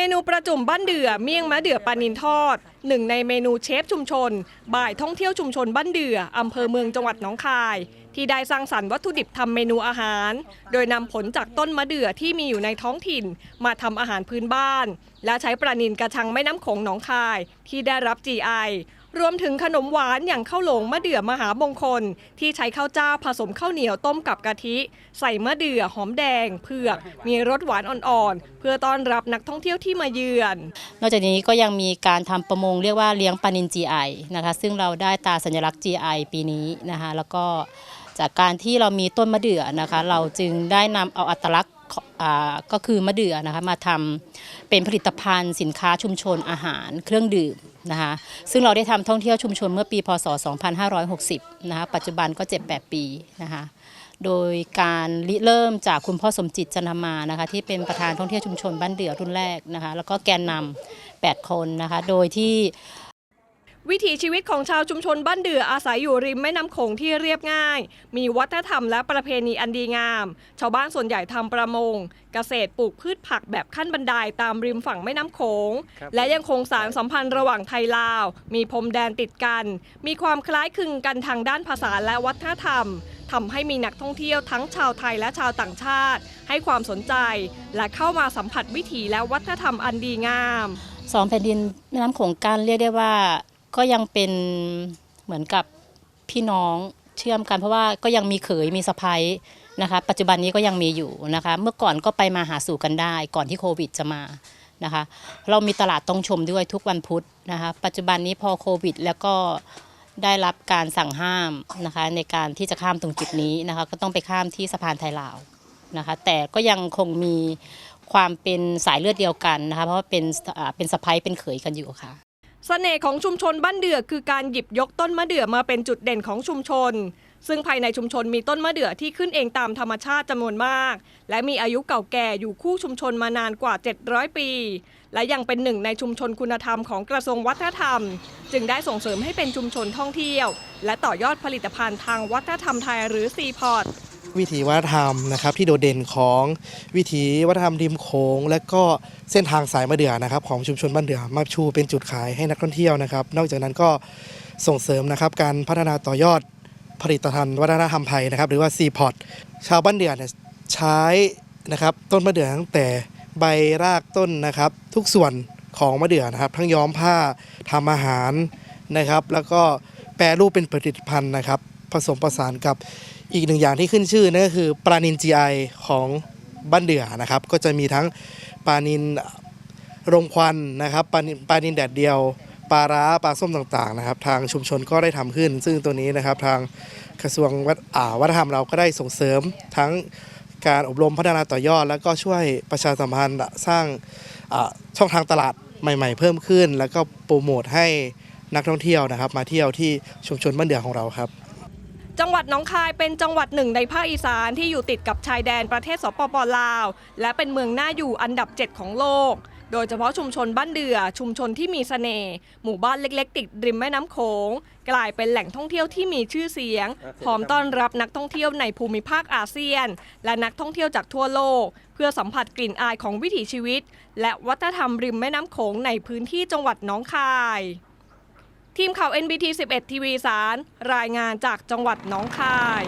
เมนูประจุมบ้านเดือเมี่ยงมะเดือปลานินทอดหนึ่งในเมนูเชฟชุมชน บ่ายท่องเที่ยวชุมชนบ้านเดืออำเภอเมืองจังหวัดหนองคาย ที่ได้สร้างสรรค์วัตถุดิบทำเมนูอาหาร โดยนำผลจากต้นมะเดื่อที่มีอยู่ในท้องถิ่น มาทำอาหารพื้นบ้าน และใช้ปลานินกระชังแม่น้ำโขงหนองคาย ที่ได้รับ GI รวมถึงขนมหวานอย่างข้าวหลงมะเดื่อมหามงคล ที่ใช้ข้าวเจ้าผสมข้าวเหนียวต้มกับกะทิ ใส่มะเดื่อหอมแดง เผือก มีรสหวานอ่อนๆ เพื่อต้อนรับนักท่องเที่ยวที่มาเยือน นอกจากนี้ก็ยังมีการทำประมงเรียกว่าเลี้ยงปลานิน GI นะคะซึ่งเราได้ตาสัญลักษณ์ GI ปีนี้นะคะแล้วก็จากการที่เรามีต้นมะเดื่อนะคะ เราจึงได้นำเอาอัตลักษณ์ก็คือมะเดื่อนะคะมาทำเป็นผลิตภัณฑ์สินค้าชุมชนอาหารเครื่องดื่ม นะคะซึ่งเราได้ทำท่องเที่ยวชุมชนเมื่อปีพศ 2560 นะคะปัจจุบันก็ 7-8 ปีนะคะโดยการริเริ่มจากคุณพ่อสมจิตจันทมานะคะที่เป็นประธานท่องเที่ยวชุมชนบ้านเดือรุ่นแรกนะคะแล้วก็แกนนำ8 คนนะคะโดยที่ วิถีชีวิตของชาวชุมชนบ้านเดืออาศัยอยู่ริมแม่น้ำโขงที่เรียบง่าย มีวัฒนธรรมและประเพณีอันดีงาม ชาวบ้านส่วนใหญ่ทำประมง เกษตรปลูกพืชผักแบบขั้นบันไดตามริมฝั่งแม่น้ำโขง และยังคงสารสัมพันธ์ระหว่างไทยลาว มีพรมแดนติดกัน มีความคล้ายคลึงกันทางด้านภาษาและวัฒนธรรมทำให้มีนักท่องเที่ยวทั้งชาวไทยและชาวต่างชาติ ให้ความสนใจ และเข้ามาสัมผัสวิถีและวัฒนธรรมอันดีงามสองแผ่นดินแม่น้ำโขงกันเรียกได้ว่า ก็ยังเป็นเหมือนกับพี่น้องเชื่อมกัน เพราะว่าก็ยังมีเขยมีสะพ้ยนะคะ ปัจจุบันนี้ก็ยังมีอยู่นะคะ เมื่อก่อนก็ไปมาหาสู่กันได้ ก่อนที่โควิดจะมานะคะ เรามีตลาดต้องชมด้วยทุกวันพุธนะคะ ปัจจุบันนี้พอโควิด แล้วก็ได้รับการสั่งห้ามนะคะในการที่จะข้ามตรงจุดนี้นะคะ ก็ต้องไปข้ามที่สะพานไทยลาวนะคะ แต่ก็ยังคงมีความเป็นสายเลือดเดียวกันนะคะ เพราะว่าเป็นเป็นสะพ้ยเป็นเขยกันอยู่ค่ะ เสน่ห์ของชุมชนบ้านเดือคือการหยิบยกต้นมะเดื่อมาเป็นจุดเด่นของชุมชน ซึ่งภายในชุมชนมีต้นมะเดื่อที่ขึ้นเองตามธรรมชาติจำนวนมาก และมีอายุเก่าแก่อยู่คู่ชุมชนมานานกว่า 700 ปี และยังเป็นหนึ่งในชุมชนคุณธรรมของกระทรวงวัฒนธรรม จึงได้ส่งเสริมให้เป็นชุมชนท่องเที่ยว และต่อยอดผลิตภัณฑ์ทางวัฒนธรรมไทยหรือซีพอร์ต วิถีวัฒนธรรมนะครับที่โดดเด่นของวิถีวัฒนธรรมริมโขงและก็เส้นทางสายมะเดื่อนะครับ ของชุมชนบ้านเดือมาชูเป็นจุดขายให้นักท่องเที่ยวนะครับ นอกจากนั้นก็ส่งเสริมนะครับการพัฒนาต่อยอดผลิตภัณฑ์วัฒนธรรมไทยนะครับหรือว่าซีพอร์ตชาวบ้านเดือเนี่ยใช้นะครับต้นมะเดื่อตั้งแต่ใบรากต้นนะครับ ทุกส่วนของมะเดื่อนะครับ ทั้งย้อมผ้าทำอาหารนะครับ แล้วก็แปรรูปเป็นผลิตภัณฑ์นะครับ ผสมผสานกับอีกหนึ่งอย่างที่ขึ้นชื่อนั่นก็คือปลานิน GI ของบ้านเดือนะครับ ก็จะมีทั้งปลานินรงควันนะครับปลานินปลานินแดดเดียวปลาร้าปลาส้มต่างๆนะครับ ทางชุมชนก็ได้ทำขึ้น ซึ่งตัวนี้นะครับทางกระทรวงวัฒนธรรมเราก็ได้ส่งเสริมทั้งการอบรมพัฒนาต่อยอด แล้วก็ช่วยประชาสัมพันธ์สร้างช่องทางตลาดใหม่ ๆ เพิ่มขึ้น แล้วก็โปรโมทให้นักท่องเที่ยวนะครับ มาเที่ยวที่ชุมชนบ้านเดือของเราครับ จังหวัดหนองคายเป็นจังหวัดหนึ่งในภาคอีสานที่อยู่ติดกับชายแดนประเทศสปปลาว และเป็นเมืองน่าอยู่อันดับ 7 ของโลก โดยเฉพาะชุมชนบ้านเดือ ชุมชนที่มีเสน่ห์หมู่บ้านเล็กๆ ติดริมแม่น้ำโขง กลายเป็นแหล่งท่องเที่ยวที่มีชื่อเสียง พร้อมต้อนรับนักท่องเที่ยวในภูมิภาคอาเซียน และนักท่องเที่ยวจากทั่วโลก เพื่อสัมผัสกลิ่นอายของวิถีชีวิต และวัฒนธรรมริมแม่น้ำโขงในพื้นที่จังหวัดหนองคาย ทีมข่าว NBT 11 ทีวีสาร รายงานจากจังหวัดน้องคาย